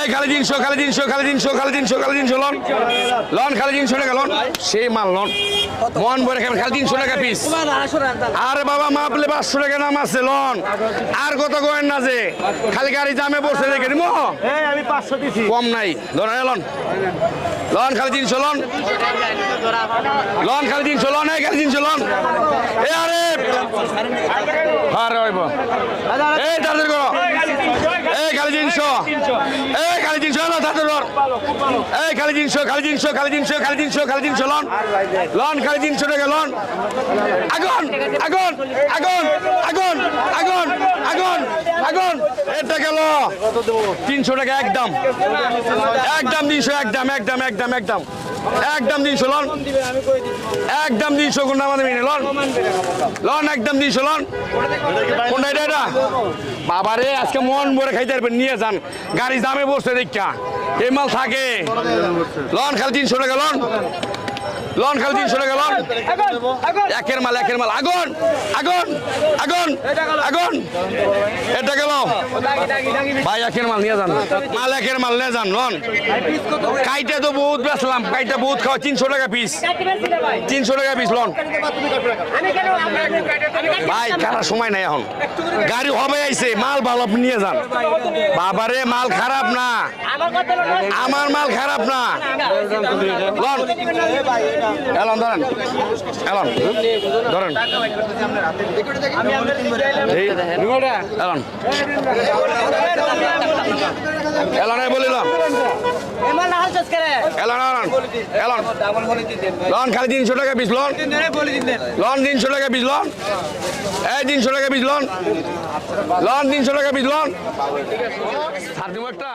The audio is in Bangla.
এই খালি তিনশো খালি তিনশো খালি তিনশো খালি তিনশো খালি তিনশো লন। লন খালি তিনশো টাকা লন। সেই মাল লন। মন ভরে খাবেন খালি তিনশো টাকা পিস আরে বাবা মাপলে পাঁচশো টাকা দাম আছে লন। আর কত কয়েন না যে? খালি গাড়ি দামে বসে রেখে এই আমি পাঁচশো দিছি। কম নাই। ধরেন লন। লন খালি তিনশো লন। লন খালি তিনশো লন খালি তিনশো লন। এ আরে! আরে ওইব এই তাড়াতাড়ি করো এই খালি তিনশো। এই খালি তিনশো না তাড়াতাড়ি লন। এই খালি তিনশো খালি তিনশো খালি তিনশো খালি তিনশো খালি তিনশো, লন। লন, খালি তিনশো টাকা, লন। আগুন আগুন আগুন আগুন আগুন আগুন আগুন। এটা গেল তিনশো টাকা একদম। একদম, তিনশো, একদম একদম একদম একদম। একদম তিনশো, লন। একদম তিনশো, কোনটা আমাদের মিনে, লন। লন একদম তিনশো, লন। কোনটা এটা এটা? বাবা রে আজকে মন ভরে খাইতে পারবেন, নিয়ে যান। গাড়ি দামে বসছে, দেখা। এই মাল থাকে। লন, খালি তিনশো টাকা, লন। লন, খালি তিনশো টাকা, লন। একের মাল একের মাল। আগুন আগুন আগুন আগুন। এটা গেল ভাই, একের মাল নিয়ে যান। মাল একের মাল নিয়ে যান লন কাইটা তো বহুত বেচলাম, কাইটা বহুত খাওয়া, তিনশো টাকা পিস তিনশো টাকা পিস লন ভাই, কাটার সময় নাই এখন। গাড়ি হবে আইছে, মাল ভালো নিয়ে যান। বাবারে, মাল খারাপ না। আমার মাল খারাপ না। লন এলন, ধরেন। এলন ধরেন। এলন। এলন এই বলিলাম লন খালি তিনশো টাকা বিশ লন। লন তিনশো টাকা বিশ লন। এই তিনশো টাকা বিশ লন। লন তিনশো টাকা বিশ লন। একটা